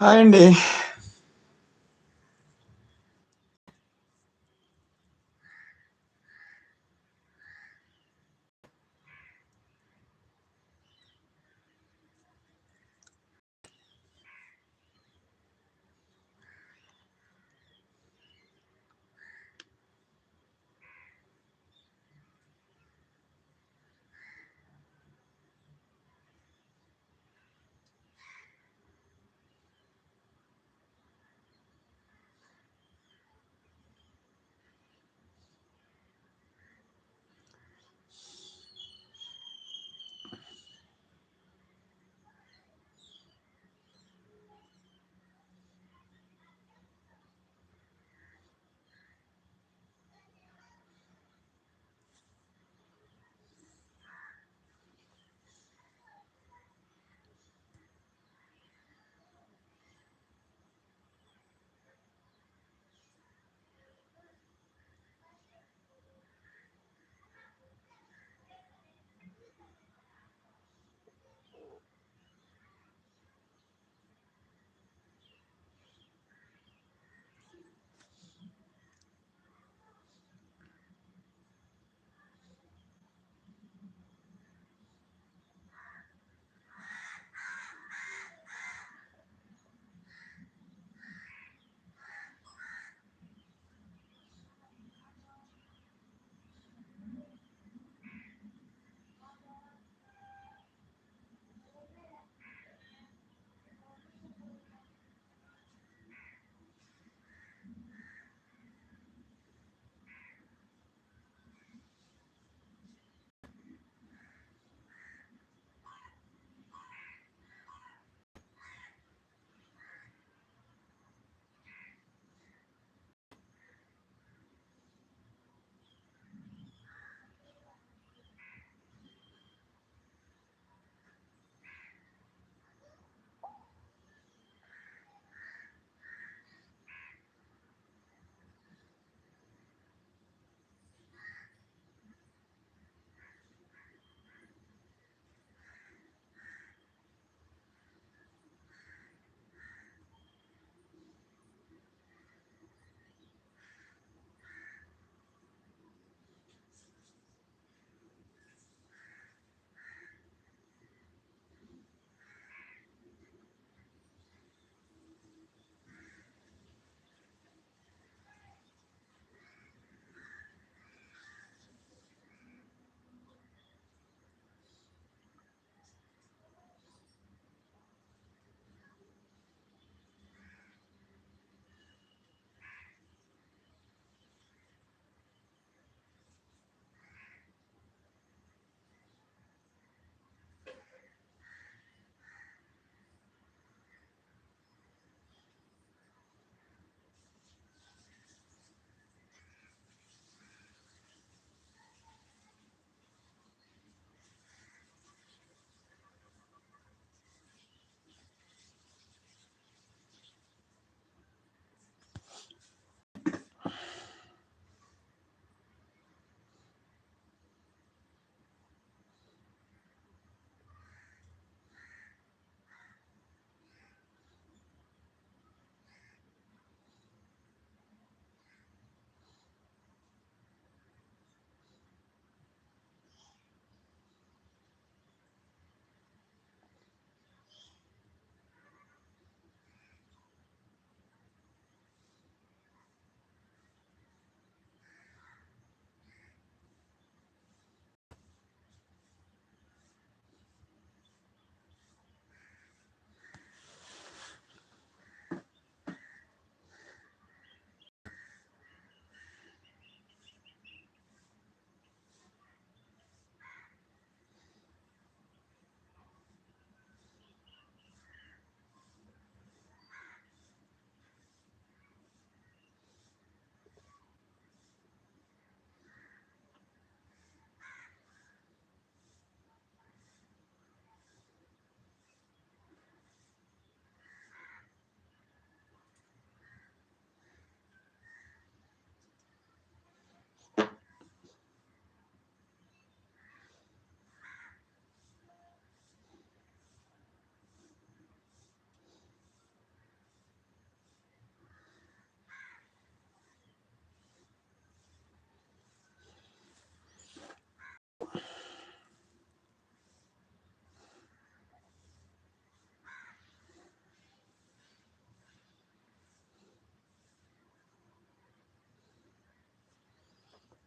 Hi అండి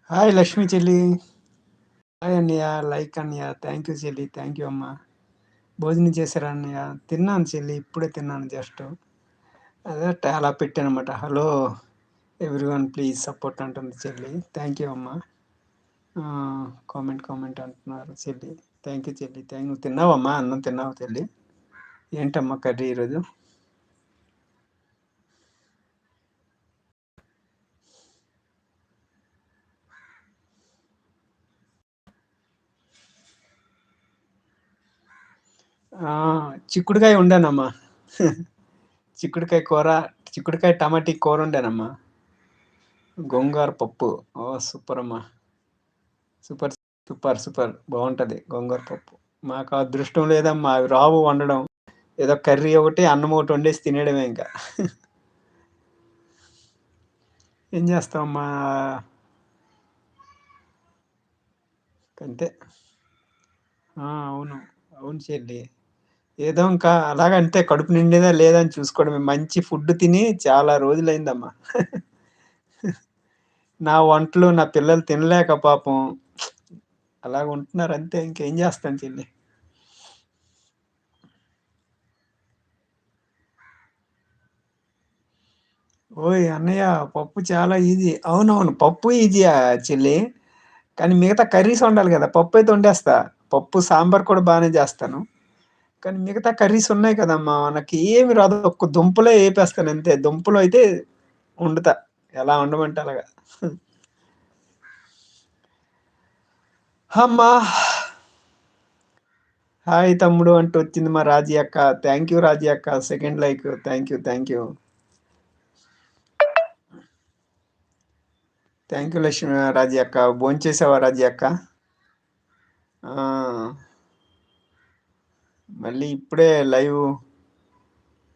hi Lakshmi చెల్లి hi అన్నయ్య లైక్ అన్నయ్య థ్యాంక్ యూ చెల్లి థ్యాంక్ యూ అమ్మ భోజనం చేశారా అన్నయ్య తిన్నాను చెల్లి ఇప్పుడే తిన్నాను జస్ట్ అదే అలా పెట్టాను అనమాట హలో ఎవ్రీవన్ ప్లీజ్ సపోర్ట్ అంటుంది చెల్లి థ్యాంక్ యూ అమ్మ కామెంట్ కామెంట్ అంటున్నారు చెల్లి థ్యాంక్ యూ చెల్లి థ్యాంక్ యూ తిన్నావమ్మా అన్నం తిన్నావు చెల్లి ఏంటమ్మా కర్రీ ఈరోజు? చిక్కుడుకాయ ఉండానమ్మా. చిక్కుడుకాయ కూర చిక్కుడుకాయ టమాటీ కూర ఉండానమ్మా. గోంగూర పప్పు. ఓ సూపర్ అమ్మా. Super super super. బాగుంటుంది గోంగూర పప్పు. మాకు అదృష్టం లేదమ్మా. అవి రావు వండడం. ఏదో కర్రీ ఒకటి అన్నం ఒకటి వండేసి తినేయడమే ఇంకా. ఏం చేస్తామమ్మా అంతే అవును. అవును చెల్లి ఏదో ఇంకా అలాగంటే కడుపు నిండేదా లేదా అని చూసుకోవడమే. మంచి ఫుడ్ తిని చాలా రోజులైందమ్మా. నా వంటలు నా పిల్లలు తినలేక పాపం. అలాగ ఉంటున్నారు అంతే ఇంకేం చేస్తాను చెల్లి. ఓయ్ అన్నయ్య పప్పు చాలా ఈజీ. అవునవును పప్పు ఈజీయా చెల్లి? కానీ మిగతా కర్రీస్ వండాలి కదా పప్పు అయితే వండేస్తా పప్పు సాంబార్ కూడా బాగానే చేస్తాను. కానీ మిగతా కర్రీస్ ఉన్నాయి కదమ్మా. మనకి ఏమి రాదు. ఒక్క దుంపలే వేపేస్తాను అంతే. దుంపలు అయితే వండుతా. ఎలా వండమంటే అలాగా. అమ్మా. హాయ్ తమ్ముడు అంటూ వచ్చింది మా రాజీ అక్క. థ్యాంక్ యూ రాజీ అక్క. Second like thank you thank you thank you Lakshmi Raji అక్క. భోంచేసావా రాజీ అక్క? మళ్ళీ ఇప్పుడే లైవ్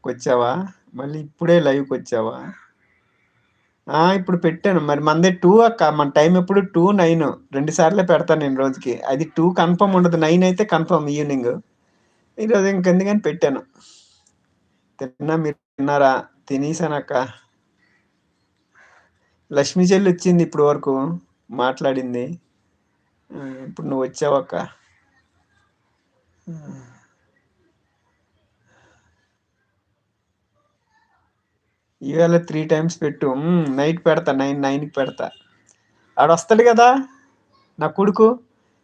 వచ్చావా మళ్ళీ ఇప్పుడే లైవ్కి వచ్చావా ఇప్పుడు పెట్టాను. మరి మనదే టూ అక్క మన టైం ఎప్పుడు టూ నైన్. రెండు సార్లే పెడతాను నేను రోజుకి. అది టూ కన్ఫర్మ్ ఉండదు. నైన్ అయితే కన్ఫర్మ్ ఈవినింగ్. ఈరోజు ఇంకెందుకని పెట్టాను. తిన్నా మీరు తిన్నారా? తినేసానక్క లక్ష్మీ చెల్లి వచ్చింది ఇప్పుడు వరకు మాట్లాడింది. ఇప్పుడు నువ్వు వచ్చావక్క ఈవేళ త్రీ టైమ్స్ పెట్టు. నైట్ పెడతా నైన్ నైన్కి పెడతా. ఆడు వస్తాడు కదా నా కొడుకు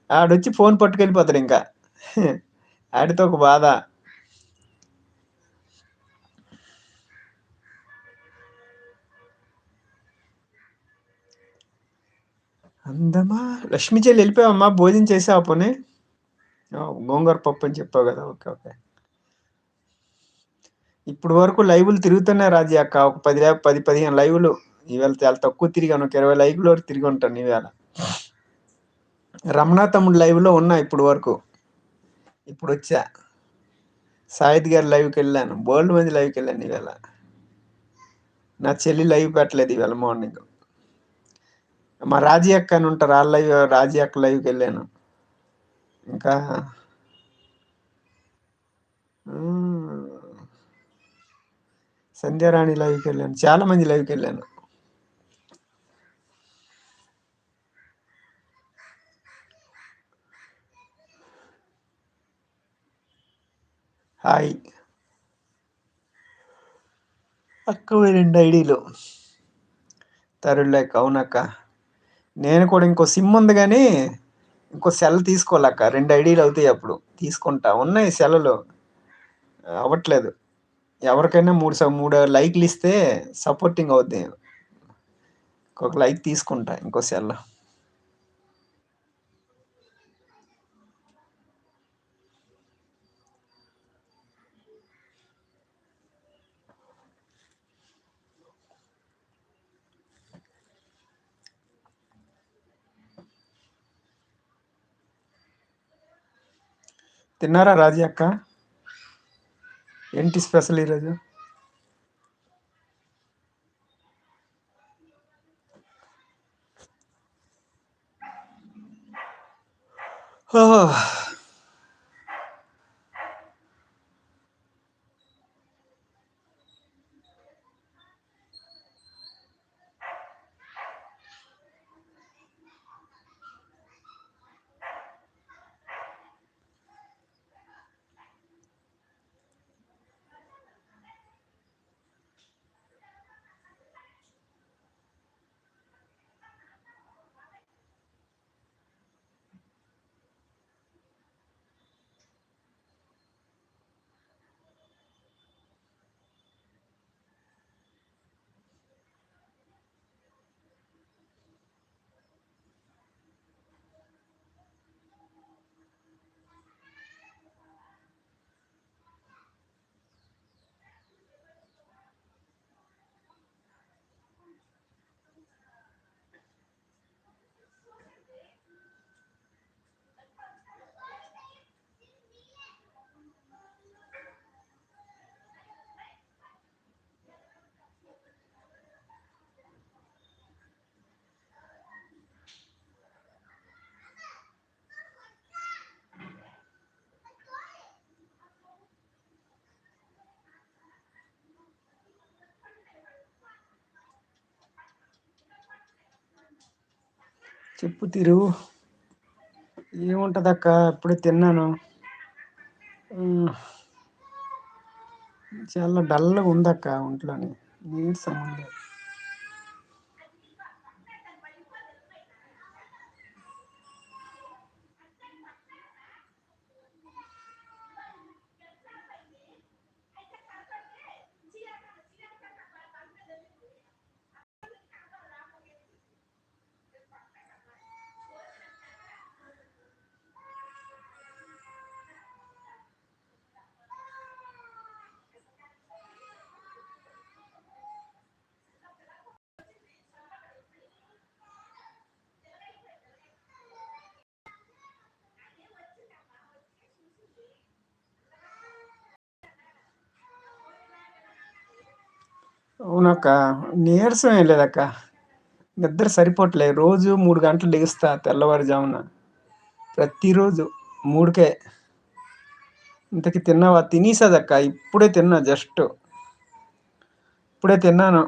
ఆడొచ్చి ఫోన్ పట్టుకెళ్ళిపోతాడు ఇంకా. ఆడితో ఒక బాధ. అందమా? లక్ష్మీ చెల్లి వెళ్ళిపోయావమ్మా భోజనం చేసావు పోనీ? గోంగూర పప్పు అని చెప్పావు కదా ఓకే ఓకే. ఇప్పుడు వరకు లైవ్లు తిరుగుతున్నాయి రాజీ అక్క. ఒక పది పది పదిహేను లైవ్లు. ఈవేళ చాలా తక్కువ తిరిగాను ఒక ఇరవై లైవ్లు వరకు తిరిగి ఉంటాను ఈవేళ రమణ తమ్ముడు లైవ్లో ఉన్నా ఇప్పుడు వరకు. ఇప్పుడు వచ్చా. సాయిద్ గారి లైవ్కి వెళ్ళాను. బోల్డ్ మంది లైవ్కి వెళ్ళాను ఈవేళ. నా చెల్లి లైవ్ పెట్టలేదు ఈవేళ మార్నింగ్. మా రాజీ అక్క అని ఉంటారు. ఆ లైవ్ రాజీ అక్క లైవ్కి వెళ్ళాను. ఇంకా సంధ్యారాణి లైవ్కి వెళ్ళాను. చాలా మంది లైవ్కి వెళ్ళాను. హాయ్. అక్క రెండు ఐడీలు. తరుళ్ళక్క అవునక్క. నేను కూడా ఇంకో సిమ్ ఉంది కానీ ఇంకో సెల్ తీసుకోవాలక్క. రెండు ఐడీలు అవుతాయి అప్పుడు. తీసుకుంటా. ఉన్నాయి సెల్లు అవ్వట్లేదు ఎవరికైనా మూడు మూడు లైక్లు ఇస్తే సపోర్టింగ్ అవుద్ది. ఇంకొక లైక్ తీసుకుంటా ఇంకో సెల్. తిన్నారా రాజీ అక్క? ఏంటి స్పెషల్ ఈరోజు ఓహ్. చెప్పు తిరు. ఏముంటదక్క? ఇప్పుడే తిన్నాను. చాలా డల్గా ఉందక్క ఒంట్లోని. నీరసం ఉంది అవునక్క నీరసం ఏం లేదక్క. నిద్ర సరిపోవట్లేదు రోజు మూడు గంటలు లెగుస్తా తెల్లవారుజామున. ప్రతిరోజు మూడుకే. ఇంతకి తిన్నావా? తినేసదక్క. ఇప్పుడే తిన్నా జస్ట్. ఇప్పుడే తిన్నాను.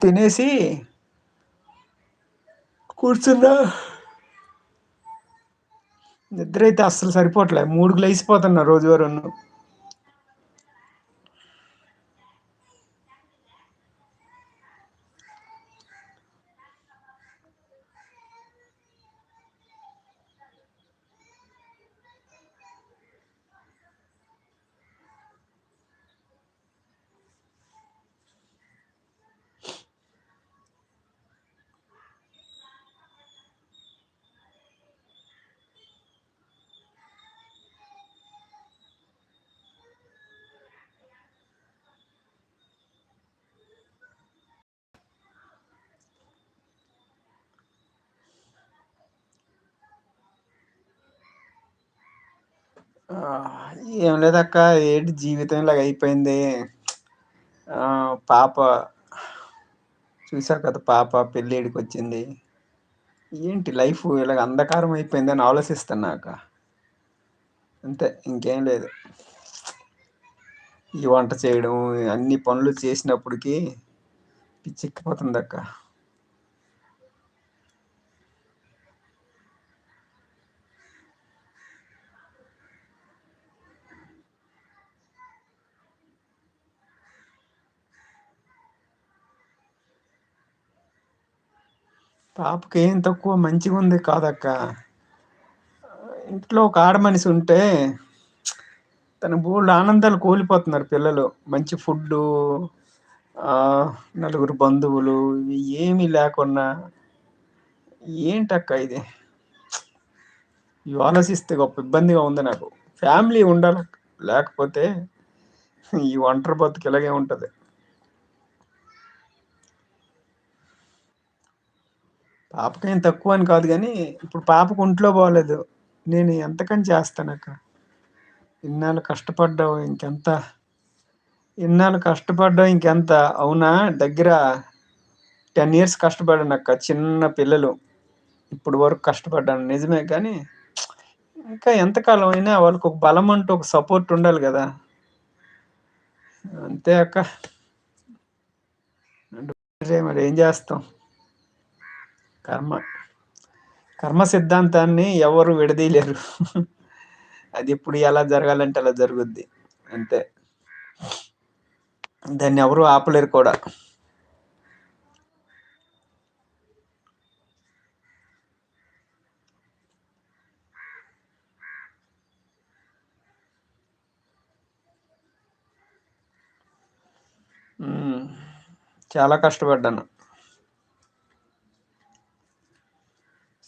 తినేసి కూర్చున్నా. నిద్ర అయితే అస్సలు సరిపోవట్లే మూడుకు లేసిపోతున్నా రోజువారును. ఏం లేదక్క ఏంటి జీవితం ఇలాగ అయిపోయింది. పాప చూసారు కదా పాప పెళ్ళిడికి వచ్చింది ఏంటి లైఫ్ ఇలాగ అంధకారం అయిపోయిందని ఆలోచిస్తున్నాక అంతే ఇంకేం లేదు. ఈ వంట చేయడం అన్ని పనులు చేసినప్పటికీ పిచ్చెక్కిపోతుంది అక్క. పాపకి ఏం తక్కువ మంచిగా ఉంది కాదక్క. ఇంట్లో ఒక ఆడ మనిషి ఉంటే తన బోళ్ళు ఆనందాలు కోల్పోతున్నారు పిల్లలు. మంచి ఫుడ్డు నలుగురు బంధువులు ఇవి ఏమి లేకున్నా. ఏంటక్క ఇది? ఇవి ఆలోచిస్తే గొప్ప ఇబ్బందిగా ఉంది నాకు. ఫ్యామిలీ ఉండాలి లేకపోతే ఈ ఒంటరి బతుకు ఇలాగే ఉంటుంది. పాపకేం తక్కువ అని కాదు కానీ ఇప్పుడు పాపకు ఒంట్లో బాగలేదు నేను ఎంతకని చేస్తానక్క ఇన్నాళ్ళు కష్టపడ్డావు ఇంకెంత? ఇన్నాళ్ళు కష్టపడ్డావు ఇంకెంత? అవునా? దగ్గర టెన్ ఇయర్స్ కష్టపడినక్క చిన్న పిల్లలు. ఇప్పుడు వరకు కష్టపడ్డాను. నిజమే కానీ ఇంకా ఎంతకాలం అయినా వాళ్ళకి ఒక బలం అంటూ ఒక సపోర్ట్ ఉండాలి కదా. అంతే అక్క. మరి ఏం చేస్తాం? కర్మ. కర్మ సిద్ధాంతాన్ని ఎవరు విడదీయలేరు. అది ఇప్పుడు ఎలా జరగాలంటే అలా జరుగుద్ది. అంతే. దాన్ని ఎవరు ఆపలేరు కూడా. చాలా కష్టపడ్డాను.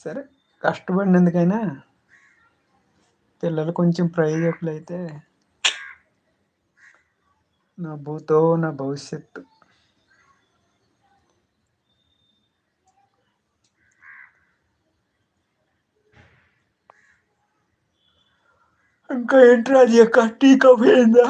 సరే కష్టపడినందుకైనా పిల్లలు కొంచెం ప్రయోజకులు అయితే నా భూతో నా భవిష్యత్తు. ఇంకా ఏంటి రాజు అక్క టీ కాఫీ అయిందా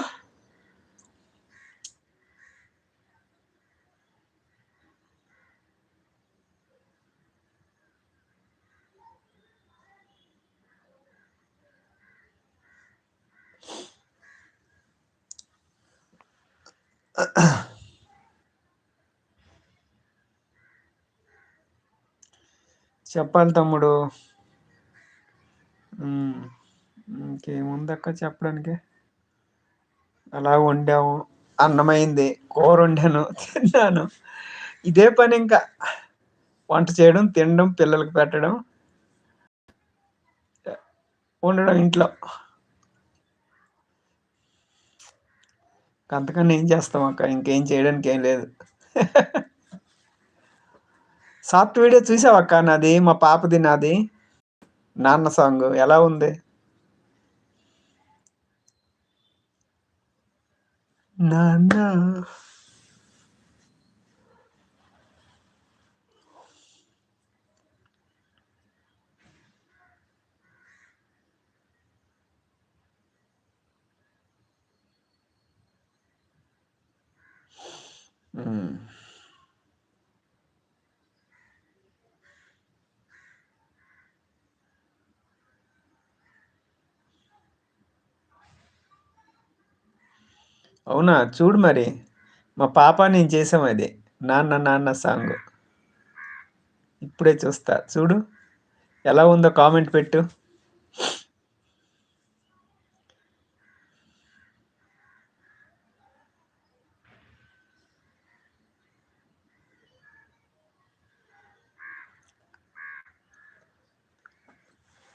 చెప్పాలి తమ్ముడు. ఇంకేముందక్క చెప్పడానికి? అలా వండాము అన్నమైంది. కూర వండాను తిన్నాను. ఇదే పని ఇంకా. వంట చేయడం తినడం పిల్లలకు పెట్టడం. ఉండడం ఇంట్లో. అంతకన్నా ఏం చేస్తాం అక్క ఇంకేం చేయడానికి ఏం లేదు. సాఫ్ట్ వీడియో చూసావా అక్క నాది? మా పాపది నాది. నాన్న సాంగ్ ఎలా ఉంది? నాన్న. Mm. అవునా? చూడు మరి. మా పాప నేను చేసాం అది. నాన్న నాన్న సాంగ్. ఇప్పుడే చూస్తా. చూడు. ఎలా ఉందో కామెంట్ పెట్టు.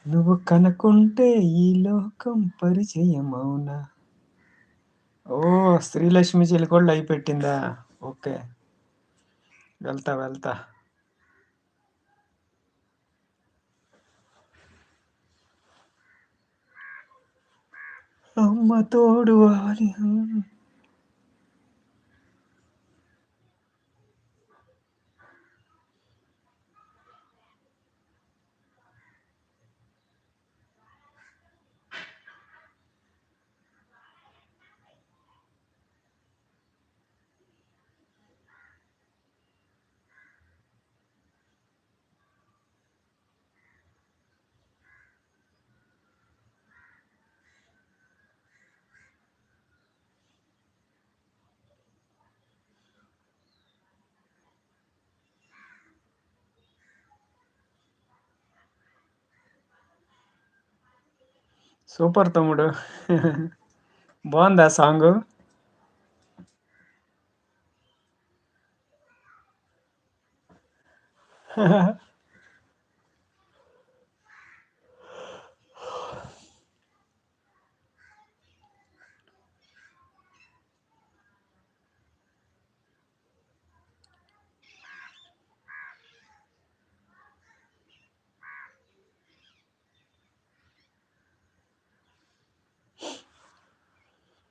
నువ్వు కనుకుంటే ఈ లోకం పరిచయం అవునా ఓ శ్రీలక్ష్మి చెల్లి కూడా లైవ్ పెట్టిందా? ఓకే. వెళ్తా వెళ్తా. అమ్మ తోడు వాలి సూపర్ తమ్ముడు. బాగుందా సాంగ్?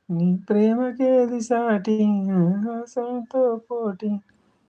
నీ ప్రేమకేది సాటి ఆకాశంతో పోటీ.